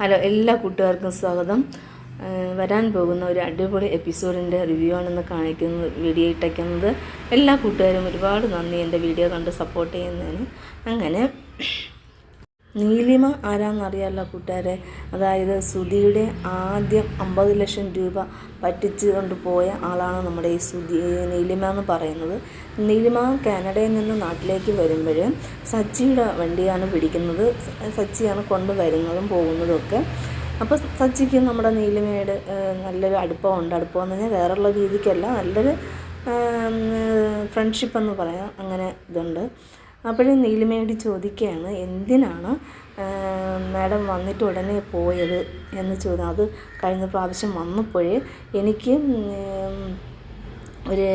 Hello എല്ലാ കൂട്ടുകാർക്കും സ്വാഗതം. വരാൻ പോകുന്ന ഒരു അടിപൊളി എപ്പിസോഡിന്റെ റിവ്യൂ ആണെന്ന് കാണിക്കുന്നത് വീഡിയോ ഇട്ടയ്ക്കുന്നത് എല്ലാ കൂട്ടുകാരും ഒരുപാട് നന്ദി. എന്റെ വീഡിയോ കണ്ട് സപ്പോർട്ട് ചെയ്യുന്നതിന്. അങ്ങനെ നീലിമ ആരാന്നറിയാമല്ലോ കൂട്ടുകാരെ? അതായത് സുധിയുടെ ആദ്യം അമ്പത് ലക്ഷം രൂപ പറ്റിച്ചു കൊണ്ട് പോയ ആളാണ് നമ്മുടെ ഈ സുധി നീലിമ എന്ന് പറയുന്നത്. നീലിമ കാനഡയിൽ നിന്ന് നാട്ടിലേക്ക് വരുമ്പോൾ സച്ചിയുടെ വണ്ടിയാണ് പിടിക്കുന്നത്. സച്ചിയാണ് കൊണ്ടുവരുന്നതും പോകുന്നതും ഒക്കെ അപ്പോൾ സച്ചിക്ക് നമ്മുടെ നീലിമയുടെ നല്ലൊരു അടുപ്പമുണ്ട് അടുപ്പം എന്ന് പറഞ്ഞാൽ വേറെയുള്ള രീതിക്കല്ല നല്ലൊരു ഫ്രണ്ട്ഷിപ്പ് എന്ന് പറയാം. അങ്ങനെ ഇതുണ്ട്. അപ്പോഴും നീലിമയോട് ചോദിക്കുകയാണ് എന്തിനാണ് മാഡം വന്നിട്ട് ഉടനെ പോയത്? എന്ന് ചോദിച്ചു അത് കഴിഞ്ഞ പ്രാവശ്യം വന്നപ്പോഴേ എനിക്ക് ഒരു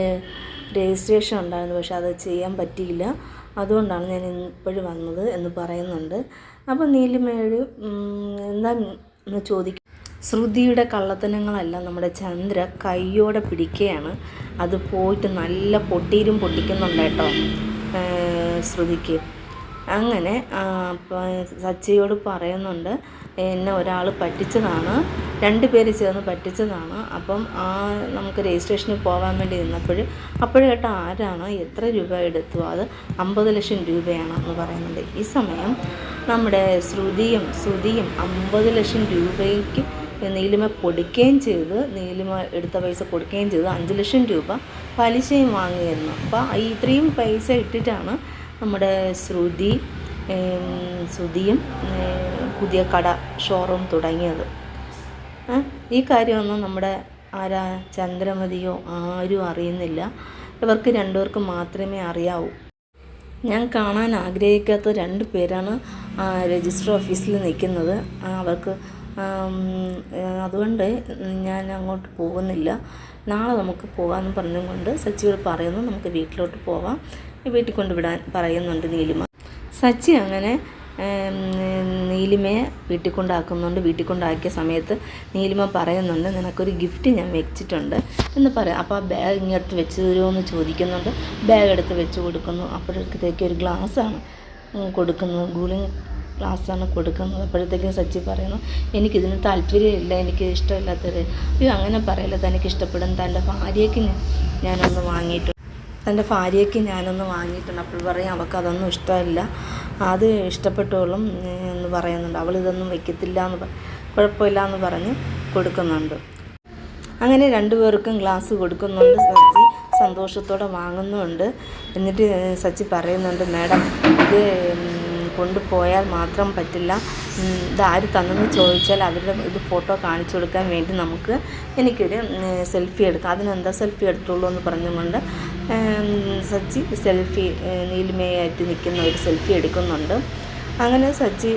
രജിസ്ട്രേഷൻ ഉണ്ടായിരുന്നു പക്ഷെ അത് ചെയ്യാൻ പറ്റിയില്ല. അതുകൊണ്ടാണ് ഞാൻ ഇപ്പോഴും വന്നത് എന്ന് പറയുന്നുണ്ട്. അപ്പോൾ നീലിമയോട് എന്താ എന്ന് ചോദിക്കും. ശ്രുതിയുടെ കള്ളത്തനങ്ങളെല്ലാം നമ്മുടെ ചന്ദ്ര കയ്യോടെ പിടിക്കുകയാണ്. അത് പോയിട്ട് നല്ല പൊട്ടീരും പൊട്ടിക്കുന്നുണ്ട് കേട്ടോ. ശ്രുതിക്ക്. അങ്ങനെ സച്ചിയോട് പറയുന്നുണ്ട് എന്നെ ഒരാൾ പറ്റിച്ചതാണ് രണ്ട് പേര് ചേർന്ന് പറ്റിച്ചതാണ്. അപ്പം ആ നമുക്ക് രജിസ്ട്രേഷനിൽ പോകാൻ വേണ്ടി നിന്നപ്പോൾ അപ്പോഴേട്ട് ആരാണ്? എത്ര രൂപ എടുത്തു? അത് അമ്പത് ലക്ഷം രൂപയാണ് എന്ന് പറയുന്നുണ്ട്. ഈ സമയം നമ്മുടെ ശ്രുതിയും ശ്രുതിയും അമ്പത് ലക്ഷം രൂപയ്ക്ക് നീലിമ കൊടുക്കുകയും ചെയ്ത് നീലിമ എടുത്ത പൈസ കൊടുക്കുകയും ചെയ്ത് അഞ്ച് ലക്ഷം രൂപ പലിശയും വാങ്ങിയിരുന്നു. അപ്പോൾ ഈ ഇത്രയും പൈസ ഇട്ടിട്ടാണ് നമ്മുടെ ശ്രുതി ശ്രുതിയും പുതിയ കട ഷോറൂം തുടങ്ങിയത്? ഈ കാര്യമൊന്നും നമ്മുടെ ആരാ ചന്ദ്രമതിയോ ആരും അറിയുന്നില്ല. ഇവർക്ക് രണ്ടുപേർക്ക് മാത്രമേ അറിയാവൂ. ഞാൻ കാണാൻ ആഗ്രഹിക്കാത്ത രണ്ട് പേരാണ് രജിസ്റ്റർ ഓഫീസിൽ നിൽക്കുന്നത്. അവർക്ക് അതുകൊണ്ട് ഞാൻ അങ്ങോട്ട് പോകുന്നില്ല. നാളെ നമുക്ക് പോകാമെന്ന് പറഞ്ഞുകൊണ്ട് സച്ചിയോട് പറയുന്നു നമുക്ക് വീട്ടിലോട്ട് പോവാം. വീട്ടിൽ കൊണ്ടുവിടാൻ പറയുന്നുണ്ട് നീലിമ. സച്ചി അങ്ങനെ നീലിമയെ വീട്ടിൽ കൊണ്ടാക്കുന്നുണ്ട്. വീട്ടിൽ കൊണ്ടാക്കിയ സമയത്ത് നീലിമ പറയുന്നുണ്ട് നിനക്കൊരു ഗിഫ്റ്റ് ഞാൻ വെച്ചിട്ടുണ്ട്. എന്ന് പറയാം. അപ്പോൾ ആ ബാഗ് ഇങ്ങോട്ട് വെച്ച് തരുമോ എന്ന് ചോദിക്കുന്നുണ്ട്. ബാഗ് എടുത്ത് വെച്ച് കൊടുക്കുന്നു. അപ്പോഴത്തേക്ക് ഒരു ഗ്ലാസ്സാണ് കൊടുക്കുന്നത്. കൂളിംഗ് ഗ്ലാസ്സാണ് കൊടുക്കുന്നത്. അപ്പോഴത്തേക്കും സച്ചി പറയുന്നു എനിക്കിതിന് താല്പര്യമില്ല എനിക്ക് ഇഷ്ടമില്ലാത്തത്. അയ്യോ അങ്ങനെ പറയല്ല തനിക്ക് ഇഷ്ടപ്പെടും. തന്റെ ഭാര്യയ്ക്ക് ഞാനൊന്ന് വാങ്ങിയിട്ടുണ്ട് തന്റെ ഭാര്യയ്ക്ക് ഞാനൊന്ന് വാങ്ങിയിട്ടുണ്ട്. അപ്പോൾ പറയും അവൾക്ക് അതൊന്നും ഇഷ്ടമില്ല. അത് ഇഷ്ടപ്പെട്ടോളും എന്ന് പറയുന്നുണ്ട്. അവൾ ഇതൊന്നും വയ്ക്കത്തില്ല എന്ന് പ- കുഴപ്പമില്ല എന്ന് പറഞ്ഞ് കൊടുക്കുന്നുണ്ട്. അങ്ങനെ രണ്ടുപേർക്കും ഗ്ലാസ് കൊടുക്കുന്നുണ്ട്. സച്ചി സന്തോഷത്തോടെ വാങ്ങുന്നുമുണ്ട് എന്നിട്ട് സച്ചി പറയുന്നുണ്ട് മാഡം ഇത് കൊണ്ടുപോയാൽ മാത്രം പറ്റില്ല. ഇത് ആര് തന്നെന്ന് ചോദിച്ചാൽ അവരുടെ ഇത് ഫോട്ടോ കാണിച്ചു കൊടുക്കാൻ വേണ്ടി നമുക്ക് എനിക്കൊരു സെൽഫി എടുക്കാം. അതിനെന്താ സെൽഫി എടുത്തോളൂ എന്ന് പറഞ്ഞുകൊണ്ട് സച്ചി സെൽഫി നീലിമയായിട്ട് നിൽക്കുന്ന ഒരു സെൽഫി എടുക്കുന്നുണ്ട്. അങ്ങനെ സച്ചി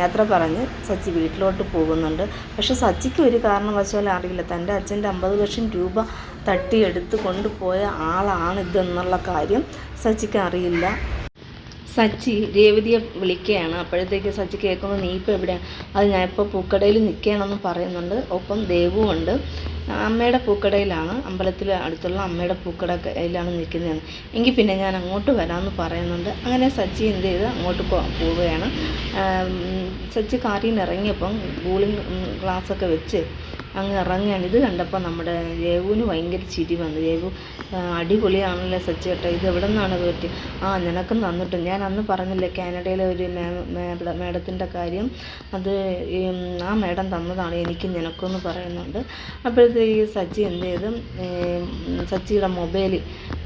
യാത്ര പറഞ്ഞ് സച്ചി വീട്ടിലോട്ട് പോകുന്നുണ്ട്. പക്ഷെ സച്ചിക്ക് ഒരു കാരണവശാലും അറിയില്ല. തന്റെ അച്ഛന്റെ അമ്പത് ലക്ഷം രൂപ തട്ടിയെടുത്ത് കൊണ്ടുപോയ ആളാണിതെന്നുള്ള കാര്യം സച്ചിക്ക് അറിയില്ല. സച്ചി രേവതിയെ വിളിക്കുകയാണ്. അപ്പോഴത്തേക്ക് സച്ചി കേൾക്കുമ്പോൾ നീ ഇപ്പോൾ എവിടെയാണ് അത് ഞാൻ ഇപ്പോൾ പൂക്കടയിൽ നിൽക്കുകയാണെന്ന് പറയുന്നുണ്ട്. ഒപ്പം ദേവുമുണ്ട് അമ്മയുടെ പൂക്കടയിലാണ്. അമ്പലത്തിൽ അടുത്തുള്ള അമ്മയുടെ പൂക്കടയിലാണ് നിൽക്കുന്നതെന്ന്. എങ്കിൽ പിന്നെ ഞാൻ അങ്ങോട്ട് വരാമെന്ന് പറയുന്നുണ്ട്. അങ്ങനെ സച്ചി എന്ത് ചെയ്ത് അങ്ങോട്ട് പോവുകയാണ്. സച്ചി കാറിൽ നിന്ന് ഇറങ്ങിയപ്പം കൂളിംഗ് ഗ്ലാസ്സൊക്കെ വെച്ച് അങ്ങ് ഇറങ്ങുകയാണ്. ഇത് കണ്ടപ്പോൾ നമ്മുടെ രഘുവിന് ഭയങ്കര ചിരി വന്നു. ആ, അടിപൊളിയാണല്ലോ സച്ചി കേട്ടോ ഇത് എവിടെ നിന്നാണ് പറ്റി ആ നിനക്കും തന്നിട്ട് ഞാൻ അന്ന് പറഞ്ഞില്ലേ കാനഡയിലെ ഒരു മേഡത്തിന്റെ കാര്യം? അത് ആ മേഡം തന്നതാണ് എനിക്ക് നിനക്കുമെന്ന് പറയുന്നുണ്ട്. അപ്പോഴത്തേക്ക് സച്ചി എന്ത് ചെയ്തു? സച്ചിയുടെ മൊബൈൽ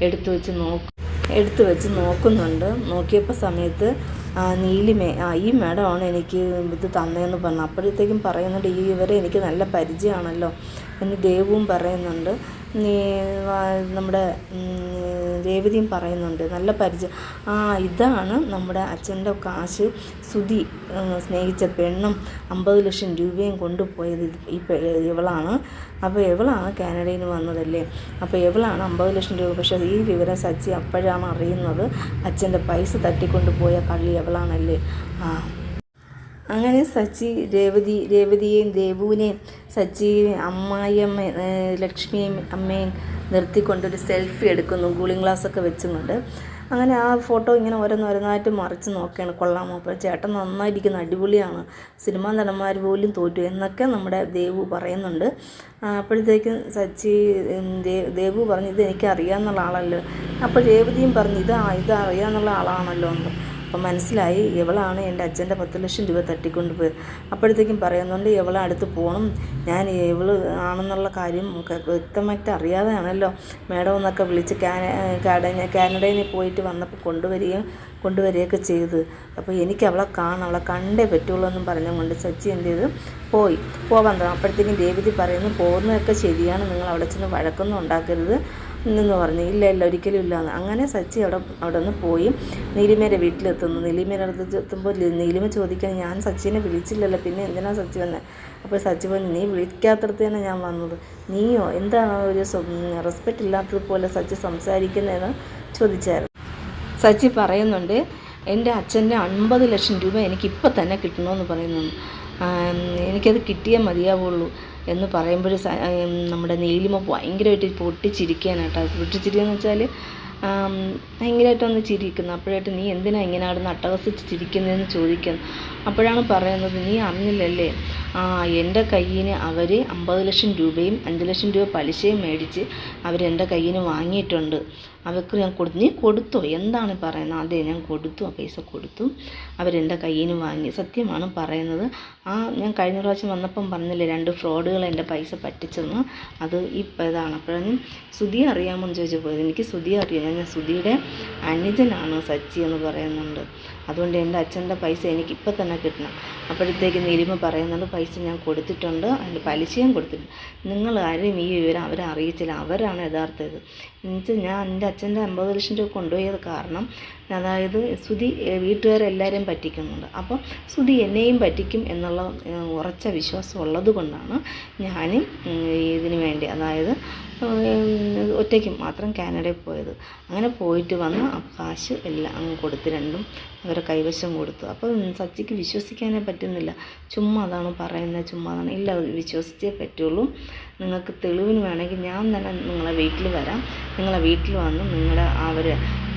എടുത്തു വെച്ച് നോക്കും എടുത്തു വെച്ച് നോക്കുന്നുണ്ട്. നോക്കിയപ്പോൾ സമയത്ത് നീലിമേ. ആ ഈ മാഡമാണ് എനിക്ക് ഇത് തന്നതെന്ന് പറഞ്ഞു അപ്പോഴത്തേക്കും പറയുന്നുണ്ട് ഈ ഇവരെ എനിക്ക് നല്ല പരിചയമാണല്ലോ എന്ന് ദേവും പറയുന്നുണ്ട്. നമ്മുടെ രേവതിയും പറയുന്നുണ്ട്. നല്ല പരിചയം. ആ ഇതാണ് നമ്മുടെ അച്ഛന്റെ കാശ്. സുധി സ്നേഹിച്ച പെണ്ണും അമ്പത് ലക്ഷം രൂപയും കൊണ്ടുപോയത് ഈ ഇവളാണ്. അപ്പോൾ ഇവളാണ് കാനഡയിൽ നിന്ന് വന്നതല്ലേ? അപ്പോൾ ഇവളാണ് അമ്പത് ലക്ഷം രൂപ. പക്ഷേ ഈ വിവരം സച്ചി അപ്പോഴാണ് അറിയുന്നത്. അച്ഛന്റെ പൈസ തട്ടിക്കൊണ്ടുപോയ കള്ളി എവളാണല്ലേ ആ അങ്ങനെ സച്ചി രേവതി രേവതിയെയും ദേവുവിനെയും സച്ചി അമ്മായിയമ്മ ലക്ഷ്മിയും അമ്മയും നിർത്തിക്കൊണ്ടൊരു സെൽഫി എടുക്കുന്നു. കൂളിംഗ് ഗ്ലാസ്സൊക്കെ വെച്ചുകൊണ്ട്. അങ്ങനെ ആ ഫോട്ടോ ഇങ്ങനെ ഓരോന്നോരോന്നായിട്ട് മറിച്ച് നോക്കുകയാണ്. കൊള്ളാമോ അപ്പോൾ ചേട്ടൻ നന്നായിരിക്കുന്ന. അടിപൊളിയാണ്. സിനിമാ നടന്മാർ പോലും തോറ്റു എന്നൊക്കെ നമ്മുടെ ദേവു പറയുന്നുണ്ട്. അപ്പോഴത്തേക്കും സച്ചി ദേവു പറഞ്ഞു ഇത് എനിക്ക് ആളല്ലോ? അപ്പോൾ രേവതിയും പറഞ്ഞു ഇത് ഇത് അറിയാമെന്നുള്ള ആളാണല്ലോ. എന്ന് അപ്പം മനസ്സിലായി ഇവളാണ് എന്റെ അച്ഛന്റെ പത്ത് ലക്ഷം രൂപ തട്ടിക്കൊണ്ട് പോയത് അപ്പോഴത്തേക്കും പറയുന്നുണ്ട് ഇവളെ അടുത്ത് പോകണം ഞാൻ ഇവൾ ആണെന്നുള്ള കാര്യം വ്യക്തമായിട്ട് അറിയാതെയാണല്ലോ. മേഡം എന്നൊക്കെ വിളിച്ച് കാന കാനഡ കാനഡയിൽ പോയിട്ട് വന്നപ്പോൾ കൊണ്ടുവരികയും കൊണ്ടുവരികയൊക്കെ ചെയ്ത് അപ്പോൾ എനിക്ക് അവളെ കാണാം അവളെ കണ്ടേ പറ്റുള്ളൂ എന്നും പറഞ്ഞുകൊണ്ട് സച്ചി എന്ത് ചെയ്ത്? പോയി. പോകാൻ തുടങ്ങും. അപ്പോഴത്തേക്കും ദേവതി പറയുന്നു പോകുന്നതൊക്കെ ശരിയാണ്. നിങ്ങൾ അവിടെ ചെന്ന് വഴക്കൊന്നും ഉണ്ടാക്കരുത്. എന്ന് പറഞ്ഞു. ഇല്ല ഇല്ല ഒരിക്കലും ഇല്ല അങ്ങനെ സച്ചി അവിടെ അവിടെ നിന്ന് പോയി. നീലിമയുടെ വീട്ടിലെത്തുന്നു. നീലിമയുടെ അടുത്ത് എത്തുമ്പോൾ നീലിമ ചോദിക്കാൻ ഞാൻ സച്ചിനെ വിളിച്ചില്ലല്ലോ. പിന്നെ എന്തിനാ സച്ചി വന്നത് അപ്പോൾ സച്ചി പറഞ്ഞു നീ വിളിക്കാത്തടത്ത് തന്നെ ഞാൻ വന്നത്. നീയോ? എന്താണ് ഒരു റെസ്പെക്റ്റ് ഇല്ലാത്തതുപോലെ സച്ചി സംസാരിക്കുന്നതെന്ന് ചോദിച്ചായിരുന്നു. സച്ചി പറയുന്നുണ്ട് എന്റെ അച്ഛന്റെ അൻപത് ലക്ഷം രൂപ എനിക്കിപ്പോൾ തന്നെ കിട്ടണമെന്ന് പറയുന്നു. എനിക്കത് കിട്ടിയേ മതിയാവുള്ളൂ. എന്ന് പറയുമ്പോൾ നമ്മുടെ നീലിമ ഭയങ്കരമായിട്ട് പൊട്ടിച്ചിരിക്കുകയാണ് കേട്ടോ. പൊട്ടിച്ചിരിക്കുകയെന്ന് വെച്ചാൽ ഭയങ്കരമായിട്ടൊന്ന് ചിരിക്കുന്നു. അപ്പോഴായിട്ട് നീ എന്തിനാ ഇങ്ങനെ അവിടെ നിന്ന് അട്ടഹസിച്ച് ചിരിക്കുന്നതെന്ന് ചോദിക്കുന്നു. അപ്പോഴാണ് പറയുന്നത് നീ അറിഞ്ഞില്ലല്ലേ? ആ എന്റെ കയ്യിന് അവർ അമ്പത് ലക്ഷം രൂപയും അഞ്ച് ലക്ഷം രൂപ പലിശയും മേടിച്ച് അവരെന്റെ കയ്യിന് വാങ്ങിയിട്ടുണ്ട്. അവർക്ക് ഞാൻ കൊടുത്തു. നീ കൊടുത്തോ? എന്താണ് പറയുന്നത്? അതെ ഞാൻ കൊടുത്തു. ആ പൈസ കൊടുത്തു. അവരെന്റെ കയ്യിൽ നിന്ന് വാങ്ങി. സത്യമാണ് പറയുന്നത്. ആ ഞാൻ കഴിഞ്ഞ പ്രാവശ്യം വന്നപ്പം പറഞ്ഞില്ലേ രണ്ട് ഫ്രോഡുകൾ എന്റെ പൈസ പറ്റിച്ചെന്ന്. അത് ഇപ്പം ഇതാണ്. അപ്പോഴാണ് സുധി അറിയാമോ എന്ന് ചോദിച്ചപ്പോൾ എനിക്ക് സുധി അറിയാം ഞാൻ സുധിയുടെ അനുജനാണ് സച്ചി എന്ന് പറയുന്നുണ്ട്. അതുകൊണ്ട് എന്റെ അച്ഛന്റെ പൈസ എനിക്ക് ഇപ്പം തന്നെ കിട്ടണം. അപ്പോഴത്തേക്ക് നീലിമ പറയുന്നുണ്ട് പൈസ ഞാൻ കൊടുത്തിട്ടുണ്ട്. അതിന്റെ പലിശയും കൊടുത്തിട്ടുണ്ട്. നിങ്ങൾ ആരെയും ഈ വിവരം അവരെ അറിയിച്ചില്ല. അവരാണ് യഥാർത്ഥ ഇത്. എന്നുവെച്ചാൽ ഞാൻ എന്റെ അച്ഛന്റെ അമ്പത് ലക്ഷം രൂപ കൊണ്ടുപോയത് കാരണം അതായത് സുധി വീട്ടുകാരെല്ലാവരെയും പറ്റിക്കുന്നുണ്ട്. അപ്പം സുധി എന്നെയും പറ്റിക്കും എന്നുള്ള ഉറച്ച വിശ്വാസം ഉള്ളത് കൊണ്ടാണ് ഞാനും ഇതിന് വേണ്ടി അതായത് ഒറ്റയ്ക്ക് മാത്രം കാനഡയിൽ പോയത്. അങ്ങനെ പോയിട്ട് വന്ന് കാശ് എല്ലാം അങ്ങ് കൊടുത്ത് രണ്ടും അവരെ കൈവശം കൊടുത്തു. അപ്പം സച്ചിക്ക് വിശ്വസിക്കാനേ പറ്റുന്നില്ല. ചുമ്മാ അതാണ് പറയുന്നത് ചുമ്മാ അതാണ്. ഇല്ല വിശ്വസിച്ചേ പറ്റുള്ളൂ. നിങ്ങൾക്ക് തെളിവിന് വേണമെങ്കിൽ ഞാൻ തന്നെ നിങ്ങളെ വീട്ടിൽ വരാം. നിങ്ങളെ വീട്ടിൽ വന്ന് നിങ്ങളുടെ അവർ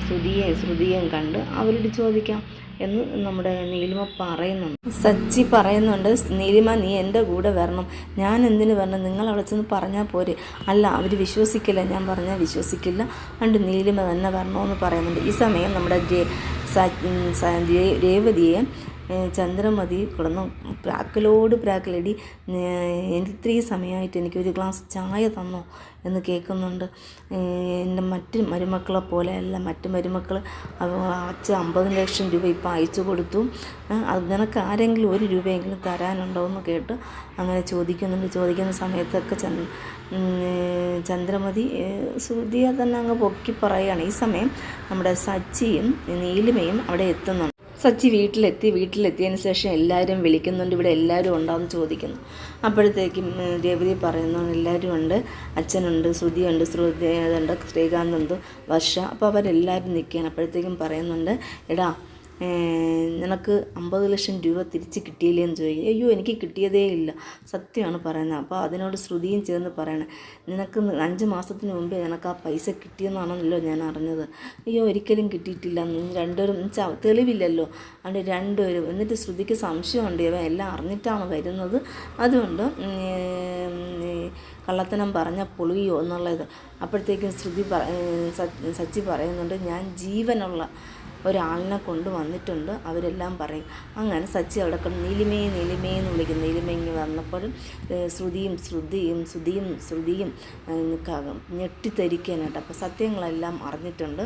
ശ്രുതിയെയും ശ്രുതിയെയും കണ്ട് അവരോട് ചോദിക്കാം എന്ന് നമ്മുടെ നീലിമ പറയുന്നുണ്ട്. സച്ചി പറയുന്നുണ്ട് നീലിമ നീ എന്റെ കൂടെ വരണം. ഞാൻ എന്തിനു വരണം? നിങ്ങൾ അവിടെ ചെന്ന് പറഞ്ഞാൽ പോരെ. അല്ല അവർ വിശ്വസിക്കില്ല. ഞാൻ പറഞ്ഞാൽ വിശ്വസിക്കില്ല. അതുകൊണ്ട് നീലിമ തന്നെ വരണമെന്ന് പറയുന്നുണ്ട്. ഈ സമയം നമ്മുടെ രേവതിയെ ചന്ദ്രമതി കിടന്നു. പ്രാക്കലോട് പ്രാക്കലടി ഇത്രയും സമയമായിട്ട് എനിക്ക് ഒരു ഗ്ലാസ് ചായ തന്നോ എന്ന് കേൾക്കുന്നുണ്ട്. എന്റെ മറ്റ് മരുമക്കളെ പോലെ അല്ല മറ്റ് മരുമക്കൾ അച്ഛൻ അമ്പത് ലക്ഷം രൂപ ഇപ്പം അയച്ചു കൊടുത്തു. അത് നിനക്ക് ആരെങ്കിലും ഒരു രൂപയെങ്കിലും തരാനുണ്ടോ എന്ന് കേട്ട് അങ്ങനെ ചോദിക്കുന്നുണ്ട്. ചോദിക്കുന്ന സമയത്തൊക്കെ ചന്ദ് ചന്ദ്രമതി ശ്രുതിയെ തന്നെ അങ്ങ് പൊക്കി പറയുകയാണ്. ഈ സമയം നമ്മുടെ സച്ചിയും നീലിമയും അവിടെ എത്തുന്നുണ്ട്. സച്ചി വീട്ടിലെത്തി വീട്ടിലെത്തിയതിന് ശേഷം എല്ലാവരും വിളിക്കുന്നുണ്ട്. ഇവിടെ എല്ലാവരും ഉണ്ടോയെന്ന് ചോദിക്കുന്നു. അപ്പോഴത്തേക്കും രേവതി പറയുന്നു എല്ലാവരും ഉണ്ട്. അച്ഛനുണ്ട് ശ്രുതിയുണ്ട് ശ്രുതി ഉണ്ട് ശ്രീകാന്തുണ്ട് വർഷ. അപ്പോൾ അവരെല്ലാവരും നിൽക്കുകയാണ്. അപ്പോഴത്തേക്കും പറയുന്നുണ്ട് എടാ നിനക്ക് അമ്പത് ലക്ഷം രൂപ തിരിച്ച് കിട്ടിയില്ലേ എന്ന് ചോദിക്കും. അയ്യോ എനിക്ക് കിട്ടിയതേ ഇല്ല. സത്യമാണ് പറയുന്നത്. അപ്പോൾ അതിനോട് ശ്രുതിയും ചേർന്ന് പറയണം. നിനക്ക് അഞ്ച് മാസത്തിന് മുമ്പേ നിനക്ക് ആ പൈസ കിട്ടിയെന്നാണല്ലോ ഞാൻ അറിഞ്ഞത്. അയ്യോ ഒരിക്കലും കിട്ടിയിട്ടില്ല. രണ്ടുപേരും തെളിവില്ലല്ലോ. അതുകൊണ്ട് രണ്ടുപേരും. എന്നിട്ട് ശ്രുതിക്ക് സംശയമുണ്ട്. ഇവ എല്ലാം അറിഞ്ഞിട്ടാണ് വരുന്നത്? അതുകൊണ്ട് കള്ളത്തനം പറഞ്ഞ പൊളിയോ എന്നുള്ളത്. അപ്പോഴത്തേക്കും ശ്രുതി സച്ചി പറയുന്നുണ്ട് ഞാൻ ജീവനുള്ള ഒരാളിനെ കൊണ്ടുവന്നിട്ടുണ്ട്. അവരെല്ലാം പറയും. അങ്ങനെ സച്ചി അവിടെ കിടന്ന് നീലിമേ നീലിമേ എന്ന് വിളിക്കും നീലിമ വന്നപ്പോഴും ശ്രുതിയും ശ്രുതിയും ശ്രുതിയും ശ്രുതിയും ഞെട്ടിത്തരിക്കാനായിട്ട് അപ്പോൾ സത്യങ്ങളെല്ലാം അറിഞ്ഞിട്ടുണ്ട്.